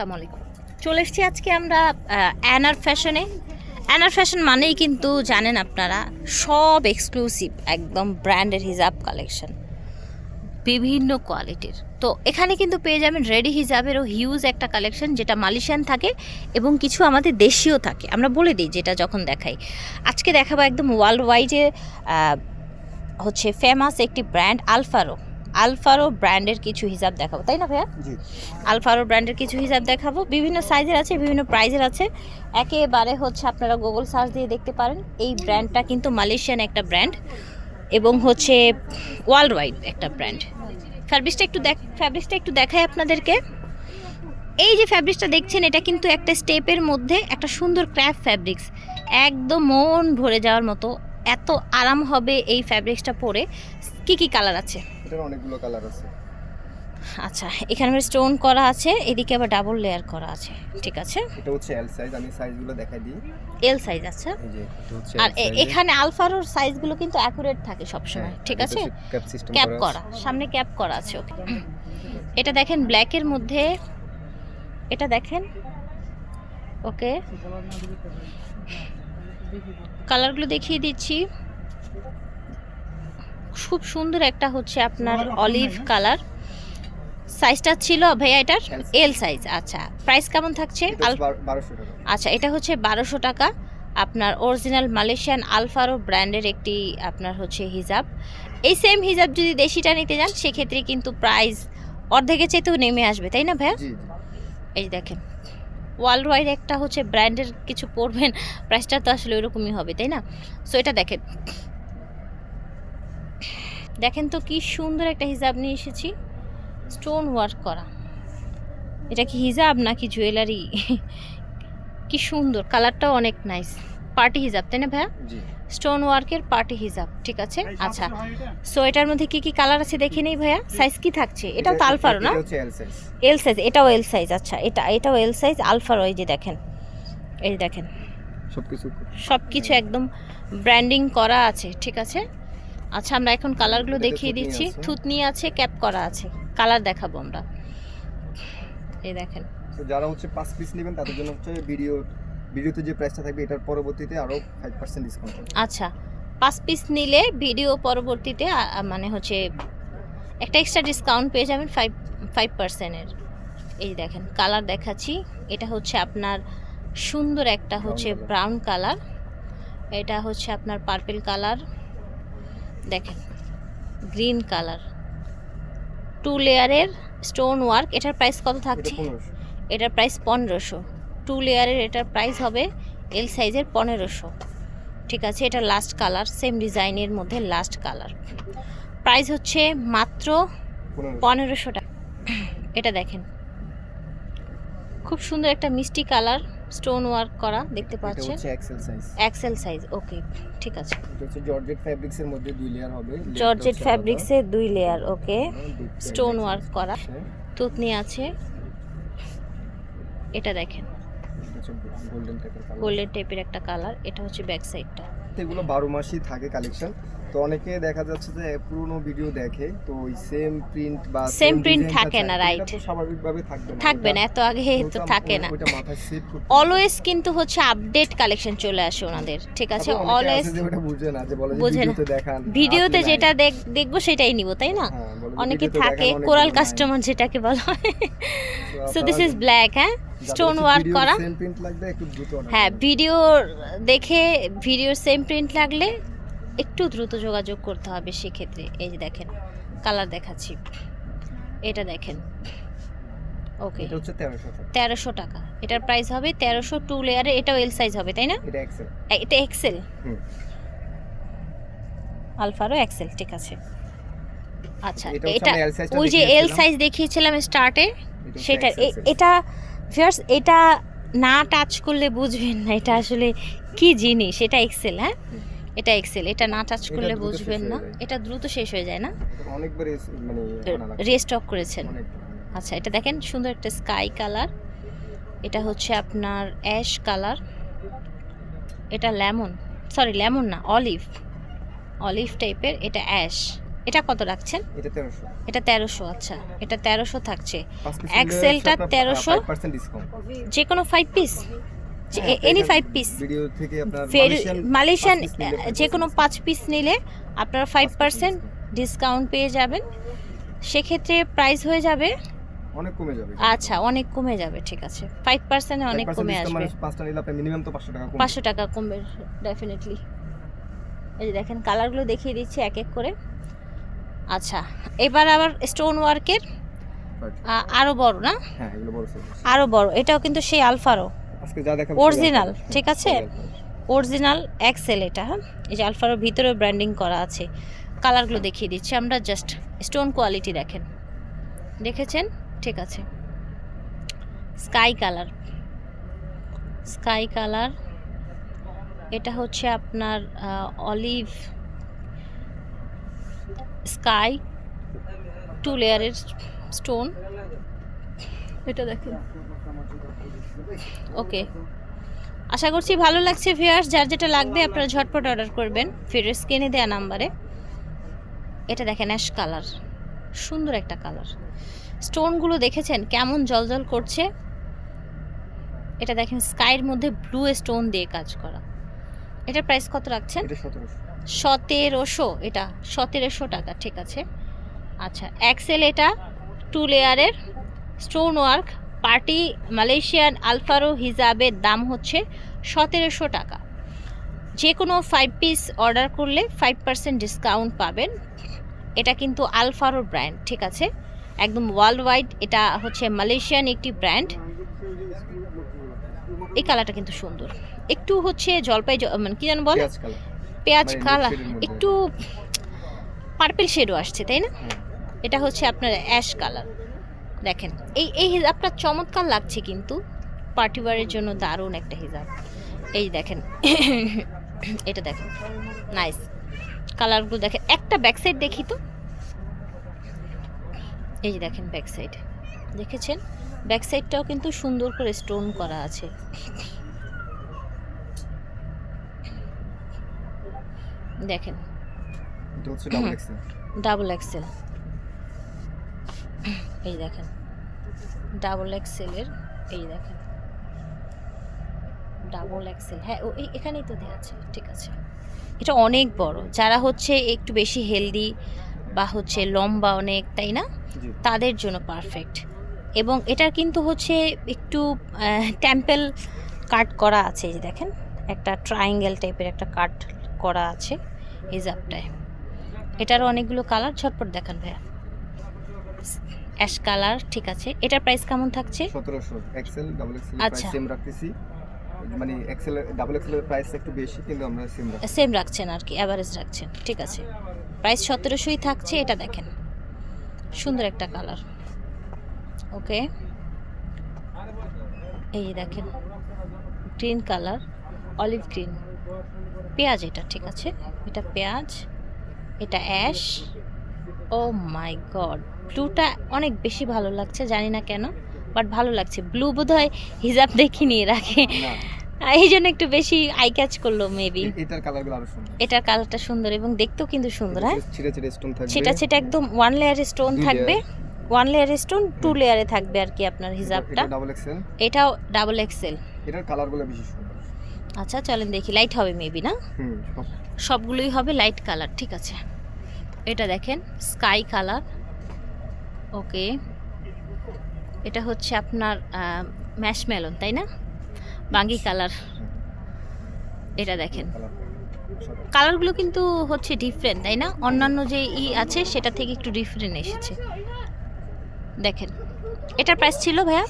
আসসালামু আলাইকুম। চলে এসেছি আজকে আমরা অ্যানার ফ্যাশনে অ্যানার ফ্যাশন মানেই কিন্তু জানেন আপনারা, সব এক্সক্লুসিভ একদম ব্র্যান্ডের হিজাব কালেকশন বিভিন্ন কোয়ালিটির তো এখানে কিন্তু পেয়ে যাবেন রেডি হিজাবেরও হিউজ একটা কালেকশন যেটা মালয়েশিয়ান থাকে এবং কিছু আমাদের দেশীয় থাকে। আমরা বলে দিই যেটা যখন দেখাই। আজকে দেখাবো একদম ওয়ার্ল্ড ওয়াইডে হচ্ছে ফেমাস একটি ব্র্যান্ড আলফারো আলফারো ব্র্যান্ডের কিছু হিসাব দেখাবো তাই না ভাইয়া? আলফারো ব্র্যান্ডের কিছু হিসাব দেখাবো। বিভিন্ন সাইজের আছে বিভিন্ন প্রাইজের আছে। একেবারে হচ্ছে আপনারা গুগল সার্চ দিয়ে দেখতে পারেন। এই ব্র্যান্ডটা কিন্তু মালয়েশিয়ান একটা ব্র্যান্ড এবং হচ্ছে ওয়ার্ল্ড ওয়াইড একটা ব্র্যান্ড। ফ্যাব্রিক্সটা একটু দেখ ফ্যাব্রিক্সটা একটু দেখাই আপনাদেরকে। এই যে ফ্যাব্রিক্সটা দেখছেন এটা কিন্তু একটা স্টেপের মধ্যে একটা সুন্দর ক্র্যাফ ফ্যাব্রিক্স একদম মন ভরে যাওয়ার মতো এত আরাম হবে এই ফ্যাব্রিক্সটা পরে। কি কি কালার আছে? এটার অনেকগুলো কালার আছে। আচ্ছা এখানে স্টোন করা আছে এদিকে আবার ডাবল লেয়ার করা আছে ঠিক আছে? এটা হচ্ছে এল সাইজ আমি সাইজগুলো দেখাই দিই। এল সাইজ আচ্ছা। আর। এখানে আলফারোর সাইজগুলো কিন্তু অ্যাকুরেট থাকে সবসময় হ্যাঁ, ঠিক আছে? ক্যাপ সিস্টেম ক্যাপ করা সামনে ক্যাপ করা আছে ওকে এটা দেখেন ব্ল্যাকের মধ্যে এটা দেখেন ওকে কালারগুলো দেখিয়ে দিচ্ছি। খুব সুন্দর একটা হচ্ছে আপনার অলিভ কালার। সাইজটা ছিল ভাইয়া এটার এল সাইজ আচ্ছা। প্রাইস কেমন থাকছে? আচ্ছা এটা হচ্ছে বারোশো টাকা। আপনার অরিজিনাল মালয়েশিয়ান আলফারো ব্র্যান্ডের একটি আপনার হচ্ছে হিজাব। এই সেম হিজাব যদি দেশিটা নিতে যান সেক্ষেত্রে কিন্তু প্রাইস অর্ধেকের চাইতেও নেমে আসবে তাই না ভাইয়া? এই যে দেখেন ওয়ার্ল্ড ওয়াইড একটা হচ্ছে ব্র্যান্ডের কিছু পড়বেন প্রাইসটা তো আসলে ওইরকমই হবে তাই না? সো এটা দেখেন দেখেন তো কি সুন্দর একটা হিজাব নিয়ে এসেছি। স্টোন ওয়ার্ক করা। এটা কি হিজাব নাকি জুয়েলারি কি সুন্দর কালারটাও অনেক নাইস পার্টি হিজাব তাই না ভাইয়া? স্টোন ওয়ার্কের পার্টি হিজাব ঠিক আছে? আচ্ছা। সো এটার মধ্যে কি কি কালার আছে দেখে নেই ভাইয়া? সাইজ কি থাকছে? এটাও তো আলফারো না? এল সাইজ এল সাইজ এটাও এল সাইজ আচ্ছা। এটা এটাও এল সাইজ আলফার ওই যে দেখেন। এই যে দেখেন। সবকিছু। সব কিছু একদম ব্র্যান্ডিং করা আছে ঠিক আছে? আচ্ছা আমরা এখন কালারগুলো দেখিয়ে দিচ্ছি। থুতনি আছে ক্যাপ করা আছে। কালার দেখাবো আমরা। এই দেখেন। যারা হচ্ছে পাঁচ পিস নেবেন তাদের জন্য হচ্ছে ভিডিও ভিডিওতে যে প্রাইসটা থাকবে এটার পরবর্তীতে আরও ফাইভ পার্সেন্ট ডিসকাউন্ট আচ্ছা পাঁচ পিস নিলে ভিডিও পরবর্তীতে মানে হচ্ছে একটা এক্সট্রা ডিসকাউন্ট পেয়ে যাবেন ফাইভ ফাইভ পার্সেন্টের এই দেখেন কালার দেখাচ্ছি। এটা হচ্ছে আপনার সুন্দর একটা হচ্ছে ব্রাউন কালার এটা হচ্ছে আপনার পার্পল কালার দেখেন গ্রিন কালার টু লেয়ারের স্টোন ওয়ার্ক এটার প্রাইস কত থাকছে? এটার প্রাইস পনেরোশো। টু লেয়ারের এটার প্রাইস হবে এল সাইজের পনেরোশো। ঠিক আছে এটা লাস্ট কালার সেম ডিজাইনের মধ্যে লাস্ট কালার প্রাইস হচ্ছে মাত্র পনেরোশো। টাকা। এটা দেখেন খুব সুন্দর একটা মিষ্টি কালার স্টোন ওয়ার্ক করা দেখতে এটা পাচ্ছেন। হচ্ছে XL size XL size okay ঠিক আছে। এটা হচ্ছে জর্জেট ফ্যাব্রিক্স এর মধ্যে দুই লেয়ার হবে। জর্জেট ফ্যাব্রিক্স এর দুই লেয়ার ওকে স্টোন ওয়ার্ক করা। তুতনি আছে। এটা দেখেন। গোল্ডেন টেপের কালার গোল্ডেন টাইপের একটা কালার এটা হচ্ছে ব্যাক সাইডটা এগুলো বারো মাসই থাকে কালেকশন তো অনেকে দেখা যাচ্ছে যে পুরনো ভিডিও দেখে তো ওই সেম প্রিন্ট বা Same print থাকে না, right? স্বাভাবিকভাবে থাকবে না। থাকবে না এত আগে তো থাকে না। ওইটা মাথায় সেট করতে অলওয়েজ কিন্তু হচ্ছে আপডেট কালেকশন চলে আসে ওনাদের ঠিক আছে? অলওয়েজ ওটা বুঝে না যে বলে ভিডিওতে দেখান ভিডিওতে যেটা দেখব সেটাই নিব তাই না? হ্যাঁ, অনেকে থাকে কোরাল কাস্টমার যেটাকে বলা হয়। সো দিস ইজ ব্ল্যাক হ্যাঁ? স্টোন ওয়ার্ক করা। হ্যাঁ। ভিডিও দেখে ভিডিওর সেম প্রিন্ট লাগলে একটু দ্রুত যোগাযোগ করতে হবে সেক্ষেত্রে। এই যে দেখেন কালার দেখাচ্ছি। এটা দেখেন। ওকে এটা হচ্ছে তেরোশো টাকা। এটার প্রাইস হবে তেরোশো টু লেয়ারে এটাও এল সাইজ হবে তাই না? এটা এক্সেল এটা এক্সেল হুম। আলফারও এক্সেল ঠিক আছে। আচ্ছা এটা ওই যে এল সাইজ দেখিয়েছিলাম স্টার্টে সেটা এটা ভিউয়ার্স এটা না টাচ করলে বুঝবেন না এটা আসলে কি জিনিস? এটা এক্সেল হ্যাঁ? এটা এক্সেল এটা না টাচ করলে বুঝবেন না। এটা দ্রুত শেষ হয়ে যায় না? অনেকবার মানে। রেস্টক করেছেন। আচ্ছা এটা দেখেন সুন্দর একটা স্কাই কালার এটা হচ্ছে আপনার অ্যাশ কালার এটা লেমন সরি লেমন না অলিভ অলিভ টাইপের এটা অ্যাশ এটা কত রাখছেন? এটা তেরোশো। এটা তেরোশো আচ্ছা। এটা তেরোশো থাকছে। পাঁচ পিস Excel-টা 1300 পার্সেন্ট ডিসকাউন্ট যে কোনো five piece any five piece video থেকে আপনার মালয়েশিয়ান যে কোনো পাঁচ পিস নিলে আপনারা ফাইভ পার্সেন্ট ডিসকাউন্ট পেয়ে যাবেন। সেক্ষেত্রে প্রাইস হয়ে যাবে? অনেক কমে যাবে। আচ্ছা অনেক কমে যাবে ঠিক আছে। ফাইভ পার্সেন্টে অনেক কমে আসবে মানে পাঁচটা নিলে আপনি মিনিমাম তো পাঁচশো টাকা পাঁচশো টাকা কমবে ডেফিনেটলি এই যে দেখেন কালারগুলো দেখিয়ে দিচ্ছি এক এক করে। আচ্ছা এবার আবার স্টোন ওয়ার্কের. আরও বড় না? হ্যাঁ আরও বড় এটাও কিন্তু সেই আলফারও Original, ঠিক আছে? অরিজিনাল এক্সেল এটা হ্যাঁ? এই যে আলফারও ভিতরে ব্র্যান্ডিং করা আছে। কালারগুলো দেখিয়ে দিচ্ছি আমরা জাস্ট স্টোন কোয়ালিটি দেখেন। দেখেছেন? ঠিক আছে। স্কাই কালার স্কাই কালার এটা হচ্ছে আপনার অলিভ স্কাই, টু লেয়ারের স্টোন। এটা দেখেন। ওকে। আশা করছি ভালো লাগছে ভিউয়ার্স। যার যেটা লাগবে আপনারা ঝটপট অর্ডার করবেন। ফিরের স্ক্রিনে দেওয়া নাম্বারে। এটা দেখেন অ্যাশ কালার সুন্দর একটা কালার স্টোনগুলো দেখেছেন? কেমন জলজল করছে? এটা দেখেন স্কাইয়ের মধ্যে ব্লু স্টোন দিয়ে কাজ করা। এটার প্রাইস কত রাখছেন? সতেরোশো। এটা সতেরোশো টাকা ঠিক আছে। আচ্ছা এক্সেল এটা টু লেয়ারের স্টোন ওয়ার্ক পার্টি মালয়েশিয়ান আলফারো হিসাবের দাম হচ্ছে সতেরোশো টাকা। যে কোনো ফাইভ পিস অর্ডার করলে ফাইভ পার্সেন্ট ডিসকাউন্ট পাবেন। এটা কিন্তু আলফারো ব্র্যান্ড ঠিক আছে? একদম ওয়ার্ল্ড ওয়াইড এটা হচ্ছে মালয়েশিয়ান একটি ব্র্যান্ড এই কালারটা কিন্তু সুন্দর। একটু হচ্ছে জলপাই জ- মানে কি যেন বলে? পেঁয়াজ কালার। পেঁয়াজ মানে। একটু পার্পেল শেডও আসছে তাই না। এটা হচ্ছে আপনার অ্যাশ কালার। দেখেন এই এই হিজাবটা চমৎকার লাগছে কিন্তু। পার্টি ওয়ারের জন্য দারুণ একটা হিজাব। এই দেখেন এটা দেখেন। নাইস। কালারগুলো দেখেন একটা ব্যাক সাইড দেখি তো। এই যে দেখেন ব্যাক সাইড দেখেছেন? ব্যাক সাইডটাও কিন্তু সুন্দর করে স্টোন করা আছে। দেখেন। এটা হচ্ছে ডাবল এক্সেল ডাবল এক্সেল এই দেখেন। ডাবল এক্সেলের এই দেখেন। ডাবল এক্সেল হ্যাঁ ও এখানেই তো দেওয়া আছে ঠিক আছে। এটা অনেক বড়। যারা হচ্ছে একটু বেশি হেলদি বা হচ্ছে লম্বা অনেক তাই না? তাদের জন্য পারফেক্ট এবং এটার কিন্তু হচ্ছে একটু টেম্পেল কাট করা আছে এই যে দেখেন। একটা ট্রায়াঙ্গেল টাইপের একটা কাট করা আছে হিজাবটায় এটারও অনেকগুলো কালার ঝটপট দেখান ভাইয়া। অ্যাশ কালার ঠিক আছে। এটার প্রাইস কেমন থাকছে? সতেরোশো। এক্সেল ডাবল এক্সেল আচ্ছা। প্রাইস সেম রাখতেছি। মানে এক্সেল ডাবল এক্সেলের প্রাইস একটু বেশি কিন্তু আমরা সেম রাখছি সেম রাখছেন আর কি অ্যাভারেজ রাখছেন ঠিক আছে। প্রাইস সতেরোশোই থাকছে এটা দেখেন। সুন্দর একটা কালার। ওকে। এই দেখেন গ্রিন কালার অলিভ গ্রিন পেঁয়াজ এটা ঠিক আছে? এটা পেঁয়াজ এটা অ্যাশ। ও মাই গড ব্লুটা অনেক বেশি ভালো লাগছে জানি না কেন বাট ভালো লাগছে। ব্লু বোধহয় হিজাব দেখি নিয়ে রাখে এই জন্য একটু বেশি আই ক্যাচ করল মেবি এটার কালারগুলো আরও সুন্দর। এটার কালারটা সুন্দর এবং দেখতেও কিন্তু সুন্দর হ্যাঁ? ছিটে ছিটে স্টোন থাকবে। সেটা সেটা একদম ওয়ান লেয়ারে স্টোন থাকবে। ওয়ান লেয়ারে স্টোন টু লেয়ারে থাকবে আর কি আপনার হিজাবটা। এটা ডাবল এক্সেল এটাও ডাবল এক্সেল এটার কালারগুলো বেশি সুন্দর। আচ্ছা চলেন দেখি লাইট হবে মেবি না? হুম সবগুলোই হবে লাইট কালার ঠিক আছে। এটা দেখেন স্কাই কালার ওকে এটা হচ্ছে আপনার ম্যাশমেলন তাই না? বাঙ্গি কালার এটা দেখেন। কালারগুলো কিন্তু হচ্ছে ডিফারেন্ট তাই না? অন্যান্য যে ই আছে সেটা থেকে একটু ডিফারেন্ট এসেছে। দেখেন। এটার প্রাইস ছিল ভাইয়া?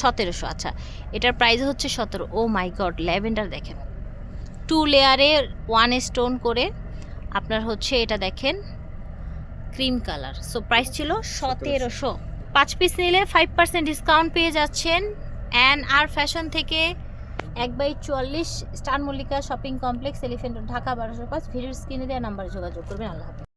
সতেরোশো। আচ্ছা। এটার প্রাইস হচ্ছে সতেরো ও মাই গড ল্যাভেন্ডার দেখেন। টু লেয়ারে ওয়ান স্টোন করে আপনার হচ্ছে এটা দেখেন ক্রিম কালার সো প্রাইস ছিল সতেরোশো। পাঁচ পিস নিলে ফাইভ পার্সেন্ট ডিসকাউন্ট পেয়ে যাচ্ছেন। অ্যান্ড আর ফ্যাশন থেকে এক বাই চুয়াল্লিশ star Mallika shopping complex elephant Dhaka বারোশো পাঁচ ভিডিও স্ক্রিনে দেওয়া নাম্বারে যোগাযোগ করবেন। আল্লাহ হাফেজ।